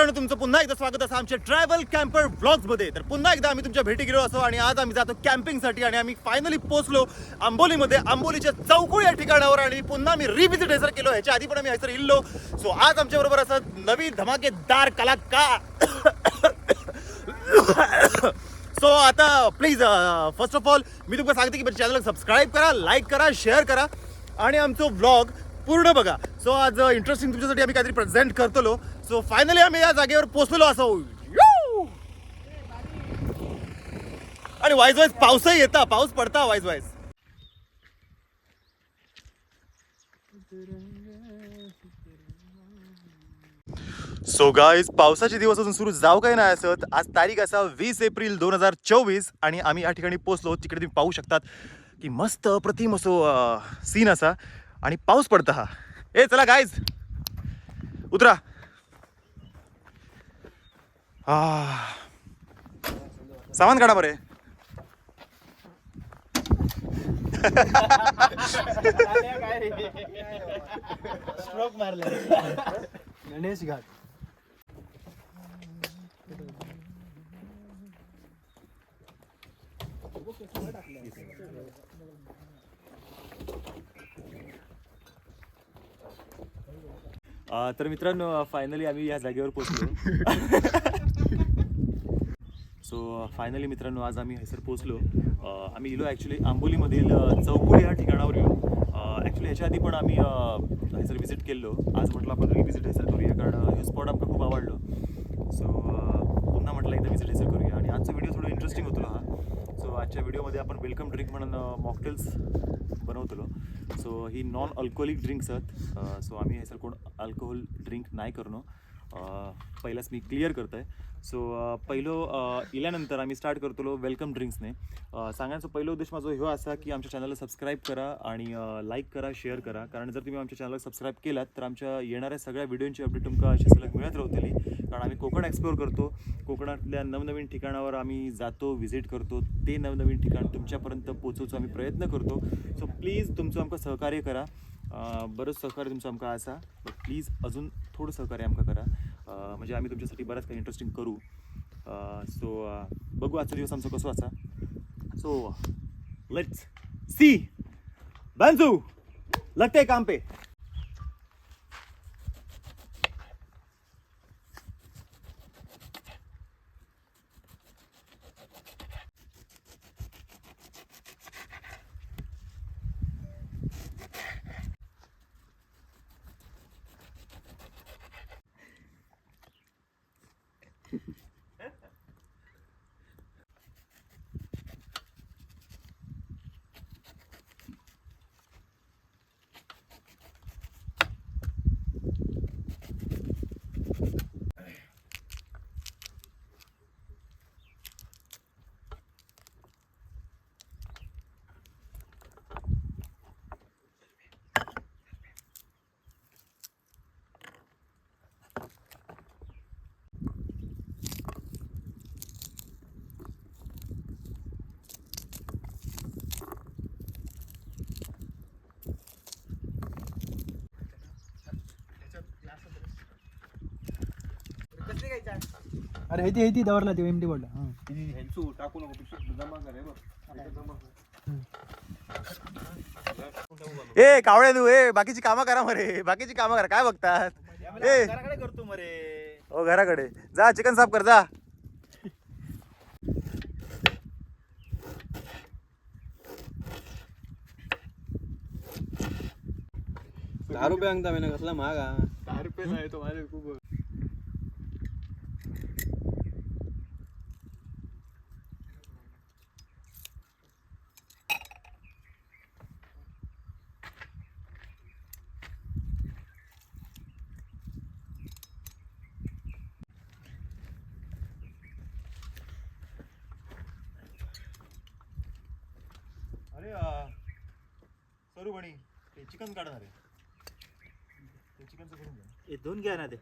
मित्रांनो तुमचं पुन्हा एकदा स्वागत असं आमच्या ट्रॅव्हल कॅम्पर ब्लॉग्समध्ये तर पुन्हा एकदा आम्ही तुमच्या भेटी गेलो असो आणि आज आम्ही जातो कॅम्पिंगसाठी आणि आम्ही फायनली पोहोचलो आंबोलीमध्ये आंबोलीच्या चौकुळ या ठिकाणावर आणि पुन्हा मी रिव्हिजिट हेसर केलो. ह्याच्या आधी पण आम्ही हैसर इल्लो सो आज आमच्या बरोबर असं नवी धमाकेदार कलाकार सो आता प्लीज फर्स्ट ऑफ ऑल मी तुम्हाला सांगते की चॅनल सबस्क्राईब करा लाईक करा शेअर करा आणि आमचं व्लॉग पूर्ण बघा. सो आज uh, इंटरेस्टिंग तुमच्यासाठी आम्ही काहीतरी प्रेझेंट करतलो. सो फायनली आम्ही या जागेवर पोहोचलेलो असं Yoo! आणि वाईज वाईज पाऊसही येता पाऊस पडता वाईज वाईज सो गाईज पावसाचे दिवस अजून सुरू जाऊ काय नाही असत. आज तारीख असा वीस एप्रिल दोन हजार चोवीस आणि आम्ही या ठिकाणी पोचलो तिकडे तुम्ही पाहू शकतात की मस्त अप्रतिम असो सीन असा. आणि पाऊस पडता हा. ए चला गाईज उतरा. आ. सामान काढा बरे. स्ट्रोक मारले. गणेश घाट. अ, तर मित्रांनो फायनली आम्ही या जागेवर पोहोचलो. सो फायनली मित्रांनो आज आम्ही हैसर पोहोचलो. आम्ही इलो ॲक्च्युली आंबोलीमधील अ, चौकुडी या ठिकाणावर येऊ ॲक्च्युली ह्याच्या आधी पण आम्ही हैसर व्हिजिट केलो. आज म्हटलं आपण रिव्हिजिट हैसर करूया कारण हे स्पॉट आमका खूप आवडलो. सो पुन्हा म्हटलं एकदा व्हिजिट हैसर करूया. आणि आजचा व्हिडिओ थोडं इंटरेस्टिंग होतो हा. सो आजच्या व्हिडिओमध्ये आपण वेलकम ड्रिंक म्हणून मॉकटेल्स बनवतलो. सो ही नॉन अल्कोहोलिक ड्रिंक्स आहेत सो आम्ही हैसर कोण अल्कोहोल ड्रिंक नाही करणो पहिलाच मी क्लिअर करतो आहे सो पहिलो इल्यानंतर आम्ही स्टार्ट करतलो वेलकम ड्रिंक्सने सांगायचं पहिलो उद्देश माझा ह्यो असा की आमच्या चॅनलला सबस्क्राईब करा आणि लाईक करा शेअर करा. कारण जर तुम्ही आमच्या चॅनलला सबस्क्राईब केलात तर आमच्या येणाऱ्या सगळ्या व्हिडिओंची अपडेट तुमका अशी सलग मिळत राहतली. कारण आम्ही कोकण एक्सप्लोअर करतो. कोकणातल्या नवनवीन ठिकाणावर आम्ही जातो व्हिजिट करतो. ते नवनवीन ठिकाण तुमच्यापर्यंत पोचवचो आम्ही प्रयत्न करतो. सो प्लीज तुमचं आमकां सहकार्य करा. बरंच सहकार्य तुमचं आमकां आसा. बट प्लीज अजून थोडं सहकार्य आमकां करा. म्हणजे आम्ही तुमच्यासाठी बरंच काही इंटरेस्टिंग करू. सो बघू आजचा दिवस आमचा कसो असा सो लेट्स सी बांजू लगते काम पे. अरे हेती हेती दवरला ते एमटी बोलला हा. हेंचू टाकू नको पिशवीत जमा कर हे बघ. इथं जमा कर. ए कावळे तू ए बाकीची कामं करा मरे. बाकीची कामं करा. काय बघतात? ए. घराकडे करतो मरे. हो घराकडे. जा चिकन साफ कर जा. दहा रुपये अंगता महिना कसला महाग. हा दहा रुपये नाही तो माझे खूप अरे बणी ते चिकन काढणार आहे. ते चिकनचं करून घ्या हे दोन घ्या ना ते.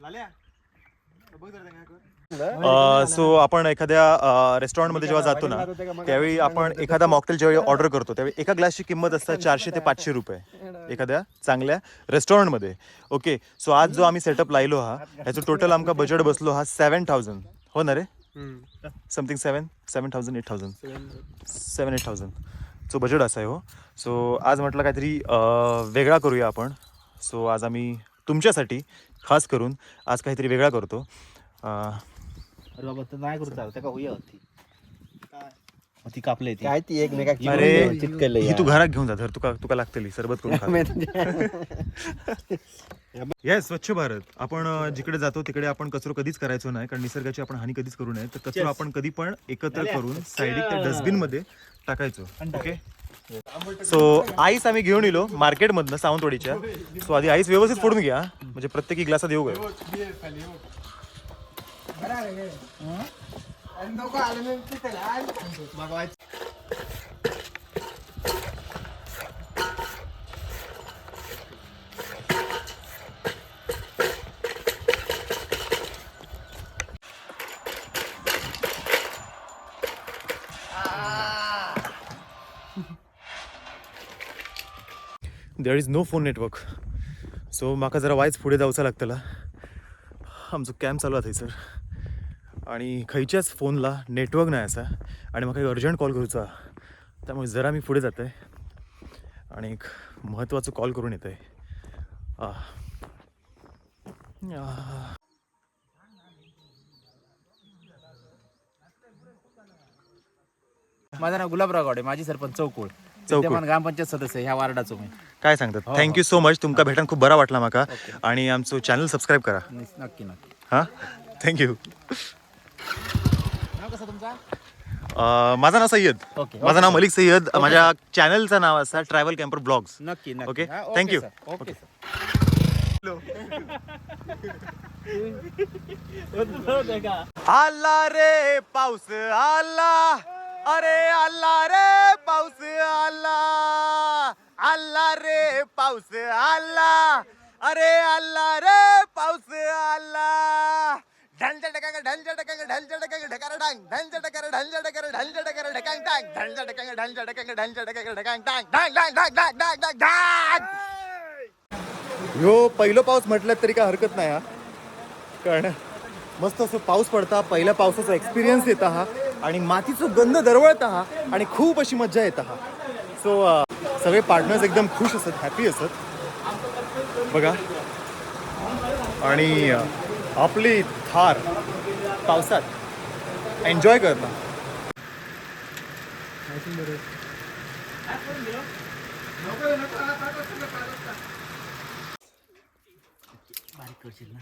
लाल्या सो आपण एखाद्या रेस्टॉरंटमध्ये जेव्हा जातो ना त्यावेळी आपण एखादा मॉकटेल ज्यावेळी ऑर्डर करतो त्यावेळी एका ग्लासची किंमत असते चारशे ते पाचशे रुपये. एखाद्या चांगल्या रेस्टॉरंटमध्ये ओके सो आज जो आम्ही सेटअप लायलो हा ह्याचं टोटल आमका बजेट बसलो हा सेवन थाउजंड हो ना रे something seven seven thousand eight thousand seven eight thousand so budget असा आहे हो. सो आज म्हटलं काहीतरी वेगळा करूया आपण. सो आज आम्ही तुमच्यासाठी खास करून आज काहीतरी वेगळा करतो. अरे बाबा तर नाही करू चालत का होती ती कापले ती काय ती एक मेगा अरे चिटकले ही तू घरात घेऊन जा धर तुका तुका लागतली सरबत करून खा. येस स्वच्छ भारत. आपण जिकडे जातो तिकडे आपण कचरो कधीच करायचो नाही कारण निसर्गाची आपण हानी कधीच करू नये. तर कचरो आपण कधी पण एकत्र करून साईडिक त्या डस्टबिनमध्ये टाकायचो. ओके सो आईस आम्ही घेऊन येलो मार्केटमधनं सावंतवाडीच्या. सो आधी आईस व्यवस्थित फोडून घ्या. म्हणजे प्रत्येकी ग्लासात येऊ गए there is no phone network so म्हाका जरा वायच फुडें जावचं लागतला. आमचो कॅम्प चालू आहे थंयसर आणि खंयच्याच फोनला नेटवर्क नाही असा. आणि म्हाका एक अर्जंट कॉल करूचो. त्यामुळे जरा मी पुढे जात आहे आणि एक महत्त्वाचं कॉल करून येत आहे माझं नाव गुलाबराव गावडे. माझी सरपंच चौकोळ. विद्यमान ग्रामपंचायत सदस्य ह्या वार्डाचो मी. काय सांगतात? थँक्यू सो मच तुमका भेटान खूप बरा वाटला म्हाका आणि आमचो चॅनल सबस्क्राईब करा. नक्की नक्की. हां? थँक्यू माझं नाव सय्यद. ओके, माझं नाव मलिक सय्यद. माझ्या चॅनलचं नाव असा ट्रॅव्हल कॅम्पर ब्लॉग्स नक्की नक्की. ओके. सर. ओके आला रे पाऊस आला. अरे अल्ला रे पाऊस आल्ला अल्ला रे पाऊस आल्ला अरे अल्ला रे पाऊस आल्ला ढंज टकांग ढंज टकांग ढंज टकांग ढकार डांग. ढंज टकार ढंज टकार ढंज टकार ढकांग टांग ढंज टकांग ढंज टकांग ढंज टकांग ढकांग टांग डांग डांग डांग डांग डांग डांग डांग. यो पहिलं पाऊस म्हटलं तरी काय हरकत नाही हा. कारण मस्त असं पाऊस पडता पहिल्या पावसाचा एक्सपिरियन्स येता हा. आणि मातीचो गंध दरवळता हा आणि खूप अशी मज्जा येता हा सो सगळे पार्टनर्स एकदम खुश असत हॅपी असत. बघा. आणि अ, आपली थार पावसात एन्जॉय करता बारीक करशील ना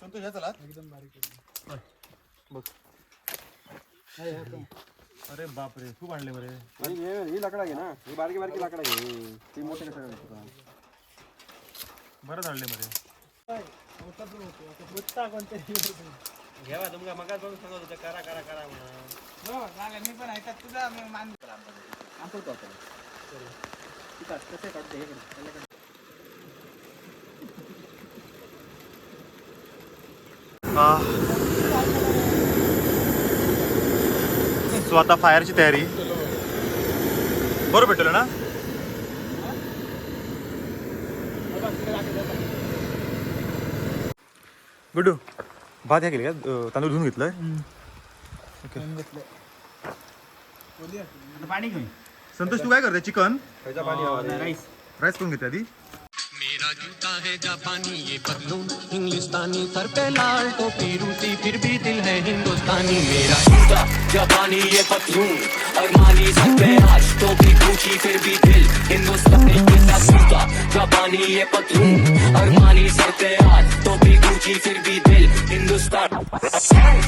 संतोष चला. एकदम बारीक बघ. अरे बापरे खूप आणले बरे. ही लाकडा घे ना. ही बारकी बारकी लाकडा घे ती मोठी कशाला बरंच आणले बरे. घेवा तुमका मगा जाऊन सांगत होते करा करा करा म्हणून. मी पण ऐकत तुझा मान सो आता फायरची तयारी. बरोबर भेटलं ना? गुड्डू भात ह्या केली का? तांदूळ धुवून घेतलंय? आता पाणी घेऊन संतोष तू काय करते चिकन. राईस. राईस करून घेते आधी? मेरा जूता है जापानी ये पतलून इंग्लिस्तानी सर पे लाल टोपी रूसी फिर भी दिल है हिंदुस्तानी। मेरा जूता जापानी ये पतलून अरमानी सर पे आज टोपी गुची फिर भी दिल। हिंदुस्तानी मेरा जूता जापानी ये पतलून अरमानी सर पे आज टोपी गुची फिर भी दिल। हिंदुस्तान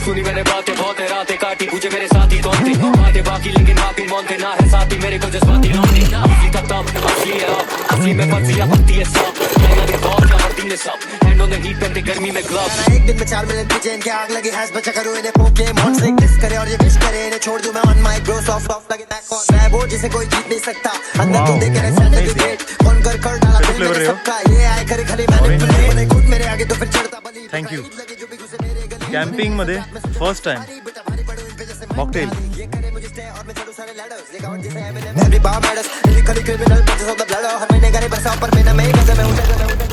सुनी मैंने बातें बहुत है, रातें काटी। पूछे मेरे साथी कौन थे? बातें बाकी, लेकिन बाकी मौन थे ना है साथी। मेरे को जज्बाती रौनी असली का तब असली है अब असली में फंसी या बनती है सब। लगा के दौर या हरती में सब। हैंड ऑन द हीट पहनते गर्मी में ग्लव्स एक दिन में चार मिनट की चेन के आग लगी, हैस बचा करूँ इन्हें पोके। से किस करे और ये पेश करे इन्हें छोड़ दूँ मैं on mic bro soft off लगे बैक ऑन मैं वो जिसे कोई जीत नहीं सकता। अंदर तू देख रहे सैंडल की ग्रेट कौन कर कर डाला तूने मेरे तो सबका ये आए करे खाली मैंने बने खुद मेरे आगे तो फिर चढ़ता बलि थैंक यू कैंपिंग मध्ये फ़र्स्ट टाइम मॉकटेल मैं भी बाप एडस लिरिकली क्रिमिनल बच्चे सब ब्लड हर महीने करे बस बरसा पर महीना मैं कैसे गजब मैं हूँ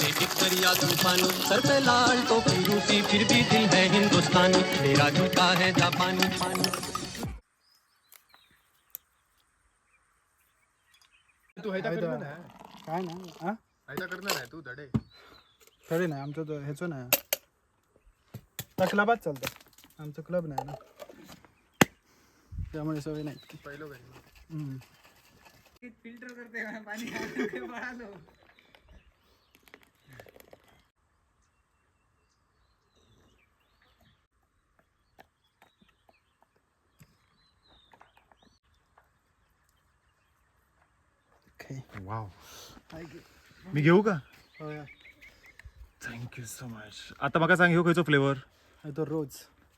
लानी दरिया तूफानी सर पे लाल टोपी रूसी फिर भी दिल है हिंदुस्तानी मेरा जूता है जापानी पानी काय नाही हा तरी नाही आमचं तो ह्याचं नाही क्लबात चालतं आमचं क्लब नाही ना त्यामुळे सवय नाही पहिलं इतकी. हम्म. वाव मी घेऊ का? हो या. थँक्यू सो मच आता म्हाका सांग ह्यो खंयचो फ्लेवर हे तो रोज.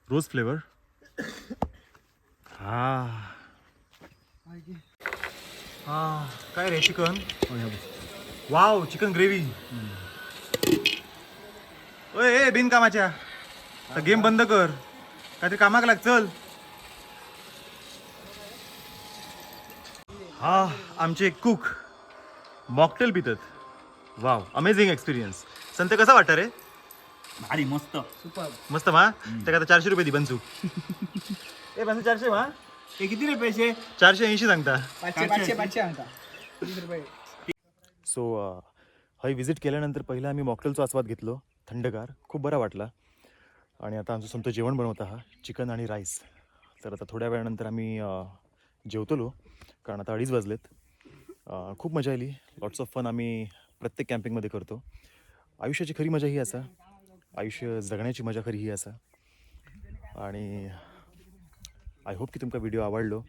रोज फ्लेवर हा. हा काय रे चिकन? वाव चिकन ग्रेव्ही ओय ए बिनकामाच्या. गेम बंद कर. काहीतरी कामाक लाग चल. हा आमचे कुक मॉकटेल पितात. वाव अमेझिंग एक्सपिरियन्स संत कसा वाटतं रे? भारी मस्त. मस्त मा? त्या आता चारशे रुपये दी बनचू ए बनचू चारशे मा? ते किती रे पैसे? चारशे ऐंशी सांगता. पाचशे पाचशे पाचशे वीस रुपये. सो हय विजिट केल्यानंतर पहिला आम्ही मॉकटेलचा आस्वाद घेतलो. थंडगार. खूप बरा वाटला. आणि आता आमचं समतं जेवण बनवत आहात. चिकन आणि राईस तर आता थोड्या वेळानंतर आम्ही अ, जेवतलो. कारण आता अडीच वाजलेत. खूप मजा आली. लॉट्स ऑफ फन आम्ही प्रत्येक कॅम्पिंगमध्ये करतो. आयुष्याची खरी मजा ही असा. आयुष्य जगण्याची मजा खरी ही असा. आणि आय होप की तुमका व्हिडिओ आवडलो.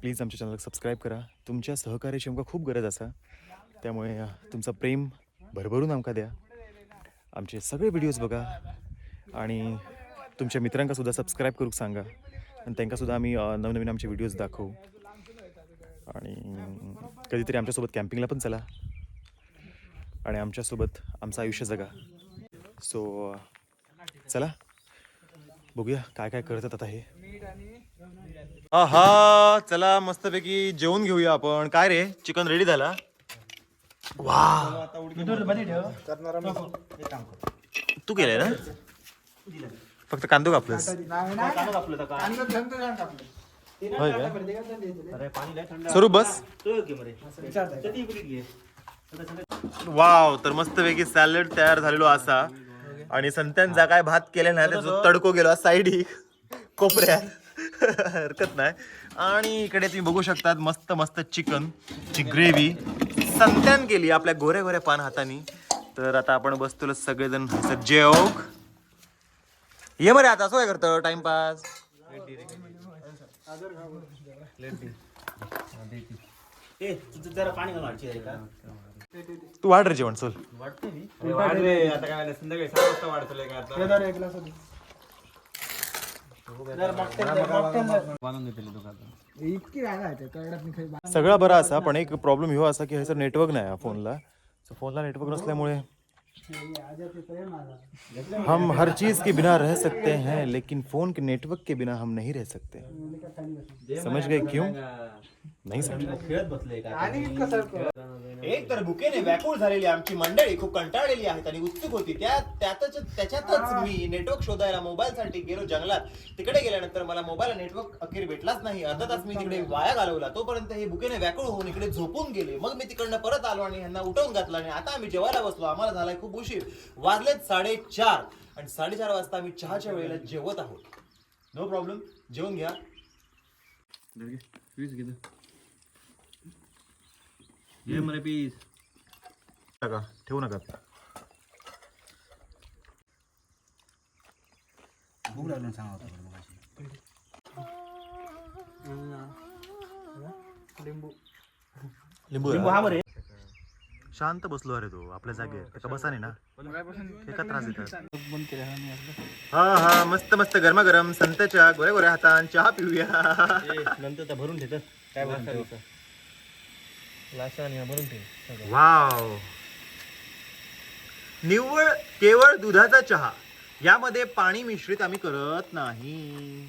प्लीज आमच्या चॅनलला सबस्क्राईब करा. तुमच्या सहकार्याची आमकां खूप गरज असा. त्यामुळे तुमचं प्रेम भरभरून आमकां द्या. आमचे सगळे व्हिडिओज बघा. आणि तुमच्या मित्रांका सुद्धा सबस्क्राईब करूक सांगा. आणि त्यांकासुद्धा आम्ही नवनवीन आमचे व्हिडिओज दाखवू. आणि कधीतरी आमच्यासोबत कॅम्पिंगला पण चला. आणि आमच्यासोबत आमचं आयुष्य जगा. सो चला. बघूया काय काय करतात आता हे. हा चला मस्तपैकी जेवून घेऊया आपण. काय रे? चिकन रेडी झाला? वा तू केलंय ना? फक्त कांदो कापलंस. होय स्वरूप बस. वाव तर मस्तपैकी सॅलड तयार झालेलो असा. आणि संत्यांचा काय भात केले ना त्याचा तडको गेलो साईडी. कोपऱ्यात. हरकत नाही. आणि इकडे तुम्ही बघू शकतात मस्त मस्त चिकन ची ग्रेव्ही. संत्यान केली आपल्या गोऱ्या गोऱ्या पान हातानी. तर आता आपण बसतो सगळेजण जेवक. ये मरे आता असं काय करतो? टाइमपास ए तुझं जरा पाणी घालून वाढची का तू वाढ रे जेवण चल. अरे वाढ रे आता काय झालं, संध्याकाळी सहा वाजता वाढतोय का आता. हे धर एक ग्लास होती. जर mocktail दे, mocktail दे. बांधून घेतले दुकानात. इतकी रागा आहे कळत नाही काही सगळा बरा असा पण एक प्रॉब्लेम ह्यो असा की हयसर नेटवर्क नाही फोनला. फोनला नेटवर्क नसल्यामुळे हम हर चीज के बिना रह सकते हैं लेकिन फोन के नेटवर्क के बिना हम नहीं रह सकते। समझ गए क्यों? नहीं समझ खेळत बसले का? आणि इतकं सारखं एक तर भुकेने व्याकुळ झालेली आमची मंडळी खूप कंटाळलेली आहेत आणि उत्सुक होती. त्या त्यातच त्याच्यातच मी नेटवर्क शोधायला मोबाईल साठी गेलो जंगलात. तिकडे गेल्यानंतर मला मोबाईल नेटवर्क अखेर भेटलाच नाही. अर्धा तास मी तिकडे वाया घालवला. तोपर्यंत हे भुकेने व्याकुळ होऊन इकडे झोपून गेले. मग मी तिकडनं परत आलो आणि ह्यांना उठवून घातलं आणि आता आम्ही जेवायला बसलो. आम्हाला झालाय खूप उशीर. वाजलेत साडेचार. आणि साडेचार वाजता आम्ही चहाच्या वेळेला जेवत आहोत. नो प्रॉब्लेम जेवून घ्या. घे मरे पीस नका ठेवू नका भूक लागली सांगा होता लिंबू लिंबू लिंबू हा बरे शांत बसलो अरे तो आपल्या जागेवर. त्याचा बसा नाही ना. एका त्रास देतात हा. हा हा मस्त मस्त गरमागरम संतच्या गोऱ्या गोऱ्या हातान चहा पिऊया. नंतर त्या भरून ठेवतात काय भरून ठेवतं लाशा आणि हा भरून ठेव. वाव. निव्वळ केवळ दुधाचा चहा. यामध्ये पाणी मिश्रित आम्ही करत नाही.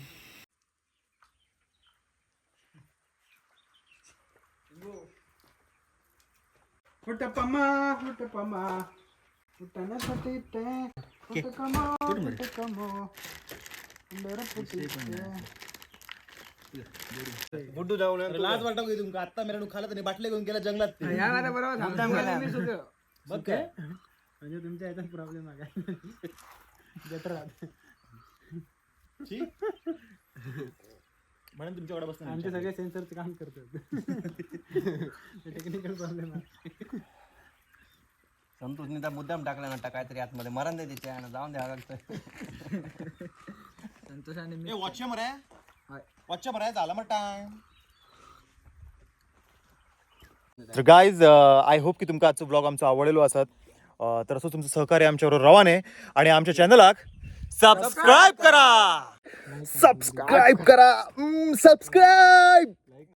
फुट पमा फुट पमा फुटण्यासाठी ते फुट कमो फुट कमो बरं फुटी गुड्डू जाऊन लाज वाटत होती तुमका आता मिरवणूक खाला त्याने बाटले घेऊन गेला जंगलात बघ काय म्हणजे तुमच्या याच्यात प्रॉब्लेम आहे काय बेटर म्हणून तुमच्याकडे बसतो आमचे सगळे सेन्सरचे काम करतात. टेक्निकल प्रॉब्लेम आहे संतोषने त्या मुद्दाम टाकला ना काहीतरी आतमध्ये. मरण दे तिच्या आणि जाऊन द्यावं लागतं वॉच मरे. वॉच मरे झाला मग टाइम तर गाईज आय होप की तुमका आजचो ब्लॉग आमचो आवडलेलो असत. अं, तर असं तुमचं सहकार्य आमच्यावर रवाने. आणि आमच्या चॅनलाक सबस्क्राईब करा. सबस्क्राईब करा. Mm, subscribe